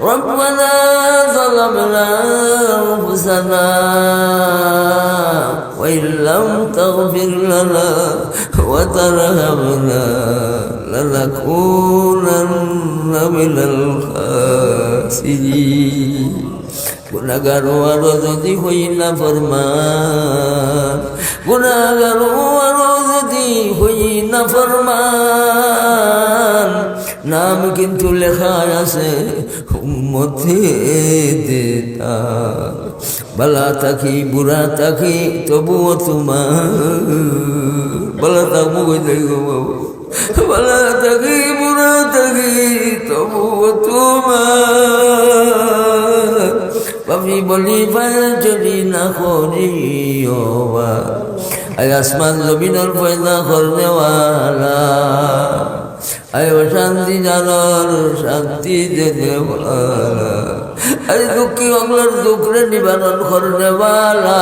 ربنا ظلمنا أنفسنا وإن لم تغفر لنا وترحمنا لنكونن من الخاسرين গুণাগার আরো যদি হই না ফরমান গুণাগার আরো যদি হই না ফরমান নাম কিন্তু লেখা আছে, উম্মতে দেতা। বালা থাকি, বুড়া থাকি, তবুও তোমার। বালা থাকব কই থাকি বালা থাকি, বুড়া থাকি, তবুও তোমার। পাবি বলি যদি না করি আসমান জমিনের পয়দা করনেওয়ালা। আয় শান্তি জানর শান্তি দেনেওয়ালা আরে দুঃখী অগলার দুঃখরে নিবারণ করনেওয়ালা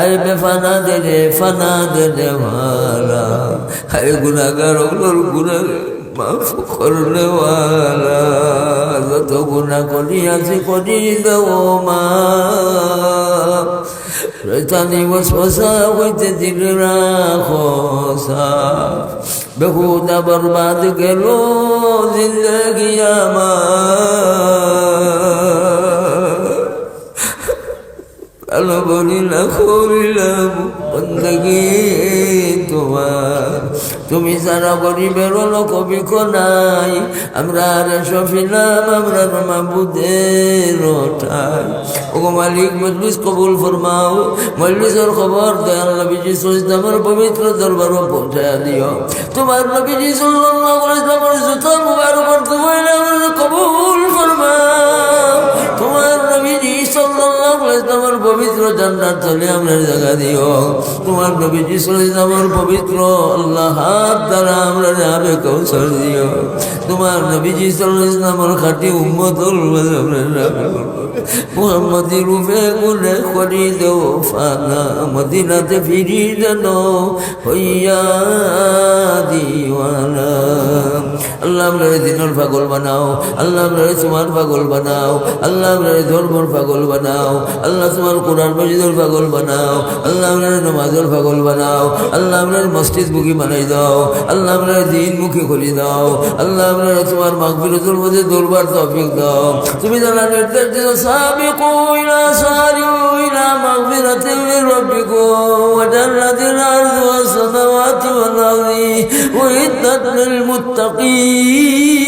আয় বেফানা দেনে ফানা দেনেওয়ালা আয় গুণাগার অগলার গুণা মাফ করনেওয়ালা যত গুণা করি আছে করি দেও মা। শৈতানি বসবসা হইতে দিল রাখো বেহুদা বরবাদ গেল জিন্দগি আমার। আলো বলি না করিলাম বন্দগি তোমার। তুমি সারা গরিবের কবি নাই, আমরা রে সফিলাম আমরা মাহবুদের ওঠাই ও মালিক, মজলিস কবুল ফরমাও, মজলিসের খবর দয়াল নবীজি সুইসলামের পবিত্র দরবারও পৌঁছায় দিও। তোমার নবীজি সাল্লাল্লাহু আলাইহি ওয়াসাল্লামের জুতো মুবারক কবুল ফরমাও। তোমার নবীজি ওয়াসাল্লামের পবিত্র জান্নাত চলে আমরা জায়গা দিও। তোমার নবীজি সাল্লাল্লাহু পবিত্র আল্লাহ হাত দ্বারা আমরা যাবে কৌশল দিও। তোমার নবীজি সাল্লাল্লাহু খাঁটি যাবে মোহাম্মদি রূপে গুলে করি দেও ফানা মদিনাতে ফিরি যেন হইয়া দিওয়ানা। আল্লাহ আমরারে দিনর পাগল বানাও, আল্লাহ আমরারে তোমার পাগল বানাও, আল্লাহ আমরারে ধর্মর পাগল বানাও, আল্লাহ তোমার কোরআন মসজিদর পাগল আল্লাহ আমরারে নমাজর পাগল বানাও, আল্লাহ আমরার মসজিদ মুখী বানাই দাও, আল্লাহ আমরারে দিন মুখী আল্লাহ আমরারে তোমার মাগফিরতুল মধ্যে দরবার তৌফিক দাও। তুমি জানা নির্দেশ দিও সাবিকু ইলা সারিউ ইলা মাগফিরাতিন মির রাব্বিকুম, ওয়া জান্নাতিন وعدت للمتقين.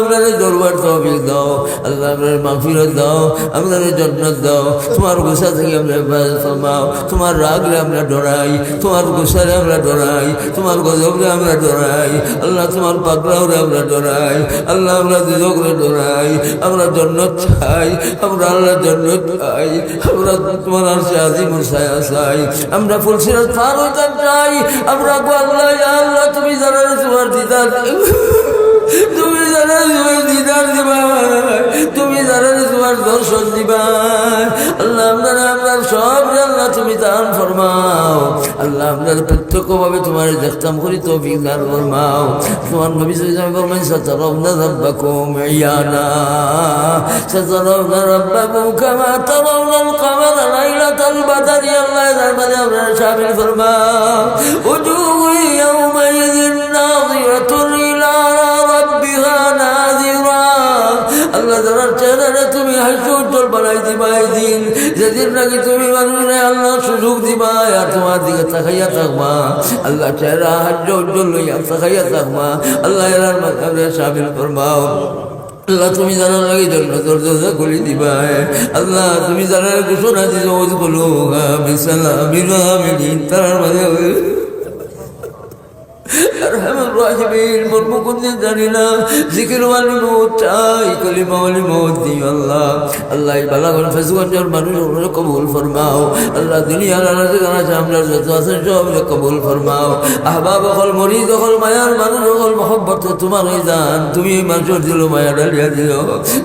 আপনাদের দরবার তহবিল দাও, আল্লাহ আপনার মাফিরত দাও, আপনাদের জন্নত দাও। তোমার গুসা থেকে আমরা হেফাজত ফরমাও, তোমার রাগলে আমরা ডরাই, তোমার গুসারে আমরা ডরাই, তোমার গজবরে আমরা ডরাই, আল্লাহ তোমার পাকড়াওরে আমরা ডরাই, আল্লাহ আমরা দুজকরে ডরাই, আমরা জন্নত চাই, আমরা আল্লাহ জন্নত চাই, আমরা তোমার আর সাজি মুসায়া চাই, আমরা ফুলসিরাত পার চাই, আমরা আল্লাহ আল্লাহ, তুমি জানো তোমার দিদার তুমি জানো তোমার দিদার দিবা তুমি জানো তোমার দর্শন দিবা আল্লাহ আপনারা আপনার সব আল্লাহ তুমি দান ফরমাও আল্লাহ আপনার প্রত্যক্ষভাবে তোমার দেখতাম করি তো দান ফরমাও তোমার নবী সাল্লাল্লাহু ফরমান সাতারাউনা রাব্বাকুম ইয়ানা সাতারাউনা রাব্বাকুম কামা তারাউনা القمر ليلة البدر আল্লাহ তার মানে আপনারা শামিল ফরমাও وجوه يومئذ আল্লাহ তালার চেহারা তুমি হাসি উজ্জ্বল বানাই দিবা এই দিন। যেদিন নাকি তুমি মানুষে আল্লাহ সুযোগ দিবা আর তোমার দিকে তাকাইয়া থাকবা। আল্লাহ চেহারা হাস্য উজ্জ্বল লইয়া তাকাইয়া থাকবা। আল্লাহ এরার মাধ্যমে সামিল করবাও আল্লাহ তুমি জানার লাগে জন্য দরজা খুলে দিবা। আল্লাহ তুমি জানার ঘোষণা দিছ ওজ বলো বিসালা বিনা তার মাঝে। রাহিমিন মর্ম কোনদিন জানি দিও আল্লাহ। আল্লাহ এই বালাগন ফেসগঞ্জের মানুষ কবুল ফরমাও। আল্লাহ দুনিয়ার আলাদা জানা আমরা যত আছেন সব অকল মরি অকল মায়ার মানুষ অকল মহব্বত, তোমার হয়ে তুমি মানুষের দিল মায়া ডালিয়া দিল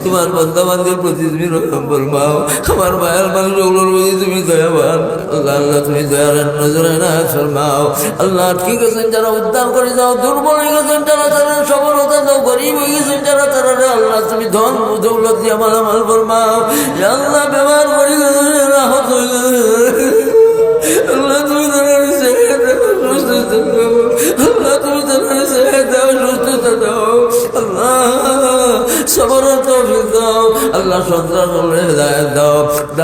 তোমার বন্ধা বান্ধবের তুমি রকম ফরমাও। আমার মায়ার মানুষ ওগুলোর প্রতি তুমি দয়াবান। আল্লাহ আল্লাহ, তুমি দয়ার নজরে না ফরমাও। আল্লাহ ঠিক আছেন উদ্ধার করে দাও দুর্বল হয়ে গেছেন যারা তারা সফলতা দাও, গরিব হয়ে গেছেন যারা তারা আল্লাহ, তুমি ধন, দৌলত দিয়ে আমার আমল ফরমাও। আল্লাহ, ব্যবহার করে গেছেন রাহত হয়ে গেছে আল্লাহ সন্ত্রাস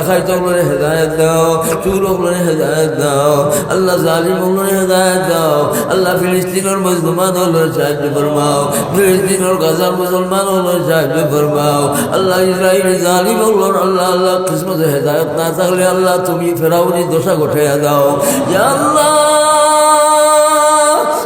দাও দেখাই তো হলে হেদায়ত দাও, চুর হলে হেদায়ত দাও, আল্লাহ জালিম হলে হেদায়ত দাও, আল্লাহ ফিলিস্তিনের মজলুমান হলে সাহায্য ফরমাও, ফিলিস্তিনের গাজার মুসলমান হলে সাহায্য ফরমাও, আল্লাহ ইসরায়েলি জালিম হলো আল্লাহ আল্লাহ কিসমতে হেদায়ত না থাকলে আল্লাহ তুমি ফেরাউনি দোষা গোঠাইয়া দাও। আল্লাহ,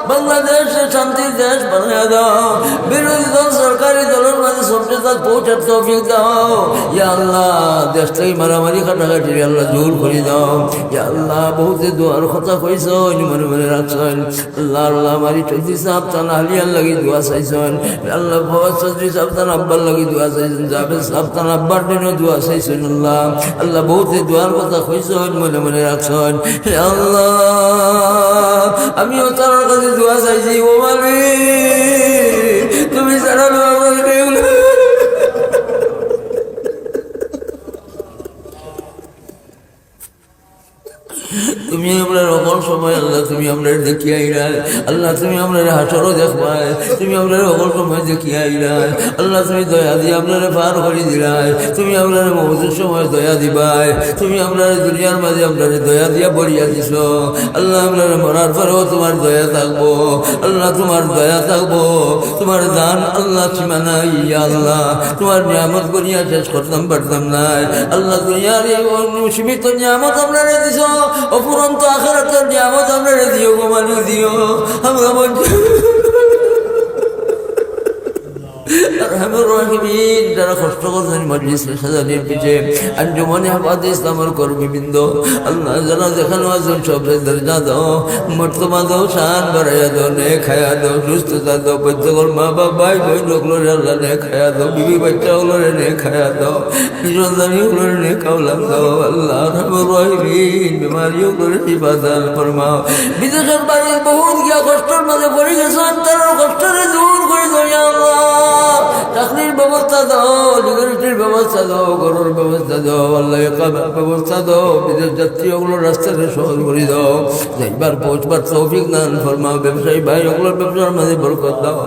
বাংলাদেশে শান্তির দেশ বানিয়ে দাও। বিরোধী দল, সরকারি দলের মাঝে সভ্যতা পৌঁছার তৌফিক দাও। ইয়া আল্লাহ দেশ থেকে মারামারি কাটাকাটি আল্লাহ দূর করে দাও। ইয়া আল্লাহ, বহুতে দোয়ার কথা কইছ মনে মনে রাখছেন আল্লাহ আল্লাহ মারি চৌধুরী সাহেব তান আলিয়ার লাগি দোয়া চাইছেন আল্লাহ ফওয়াজ চৌধুরী সাহেব তান আব্বার লাগি দোয়া চাইছেন জাভেদ সাহেব তান আব্বার দিনও দোয়া চাইছেন আল্লাহ। আল্লাহ, বহুতে দোয়ার কথা কইছেন মনে মনে রাখছেন আল্লাহ, আমিও তার কাছে দোয়া চাইছি, ও মালিক তুমি দোয়া করবে তুমি আমরা রকম সময়, আল্লাহ তুমি আমরা দেখি আইরা আল্লাহ তুমি আমরা হাসরও দেখবাই। তুমি আমরা রকম সময় দেখি আইরা আল্লাহ তুমি দয়া দিয়ে আপনারা পার করে দিলাই। তুমি আমরা মৌজুর সময় দয়া দিবাই। তুমি আমরা দুনিয়ার মাঝে আপনারা দয়া দিয়া বড়িয়া দিছ। আল্লাহ আমরা মরার পরেও তোমার দয়া থাকব। আল্লাহ তোমার দয়া থাকব। তোমার দান আল্লাহ সীমানা ইয়া আল্লাহ। তোমার নিয়ামত করিয়া শেষ করতাম, পারতাম নাই। আল্লাহ দুনিয়ার এই সীমিত নিয়ামত আপনারা দিছ। অপুরন্ত আখেরাতের নিয়ামত আমরা দিও গোমানি দিও আমরা বলছি যারা কষ্ট ইসলামের কর্মীবৃন্দ আল্লাহ যারা যেখানে আছেন সব দরজা দাও মর্তমা দাও, শান বাড়াইয়া দাও নে খায়া দাও সুস্থতা দাও প্রত্যেকর মা বাবা ভাই বোন আল্লাহ নে খায়া দাও, বিবি বাচ্চা হলরে নে খায়া দাও নিরন্দানি হলরে নে কাউলাম দাও, আল্লাহ রাহিমিন, বিমারি হলরে ইবাদান ফরমাও। বিদেশের বাড়ির বহুত গিয়া কষ্টের মাঝে পড়ে গেছেন তারা কষ্টের দূর করে দাও আল্লাহ। চাকরির ব্যবস্থা দাও লিগারিটির ব্যবস্থা দাও, গরুর ব্যবস্থা দাও, আল্লাহ ব্যবস্থা দাও, বিদেশ যাত্রী ওগুলো রাস্তাতে সহজ করে দাও, যাইবার, পৌঁছবার তৌফিক দান ফরমাও, ব্যবসায়ী ভাই ওগুলোর ব্যবসার মাঝে বরকত দাও।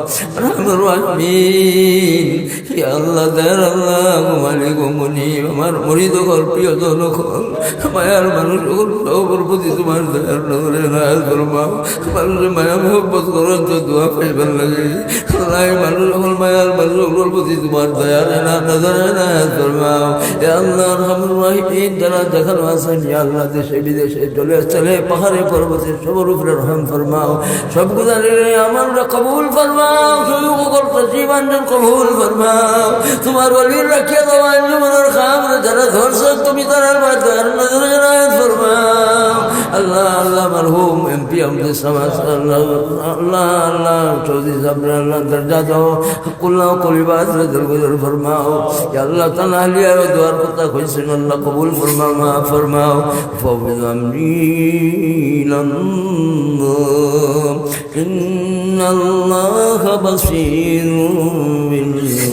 রাহমিন ইয়া আল্লাহ, দয়ার আল্লাহ, মালিক মুনি, আমার মরিদ কর প্রিয় মায়ার মানুষ প্রতি তোমার দয়ার ফরমাও। মানুষের মায়া করার তো দোয়া পাইবার লাগে। আল্লাহ মানুষ সকল প্রতি তোমার দয়া না, নজরে ফরমাও এ আল্লাহ রহমান রাহিমিন যারা দেখানো আছেন আল্লাহ দেশে, বিদেশে চলে চলে পাহাড়ে, পর্বতে, সবর উপরে রহম ফরমাও। সব গুজারে আমরা কবুল ফরমাও, সুযোগ করতে জীবনজন কবুল ফরমাও। তোমার বলির রাখিয়া দেওয়া জীবনের খাম যারা ধরছে, তুমি তারা নজরে নায়াজ ফরমাও। আল্লাহ আল্লাহ মরহুম এমপি আমাদের সমাজ আল্লাহ আল্লাহ আল্লাহ চৌধুরী সাহেব আল্লাহ দরজা দাও কুল্লাহ কলিবাদ দরগুজর ফরমাও ইয়া আল্লাহ তাআলা আলিয়া দোয়ার কথা কইছেন আল্লাহ কবুল ফরমাও মা ফরমাও ফাওয়াজ আমরিন إن الله بصير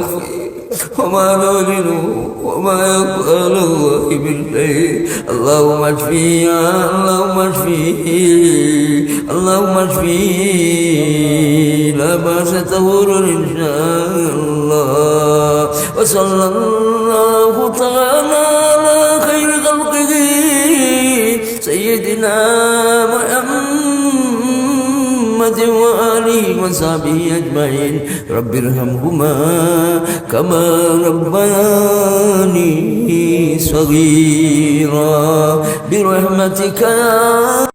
نخفي وما نعلن وما على الله بالشيء اللهم اشفيه اللهم اشفيه اللهم اشفيه لا بأس تهور إن شاء الله. وصلى الله تعالى على وصحبه أجمعين. رب ارحمهما كما ربياني صغيرا. برحمتك يا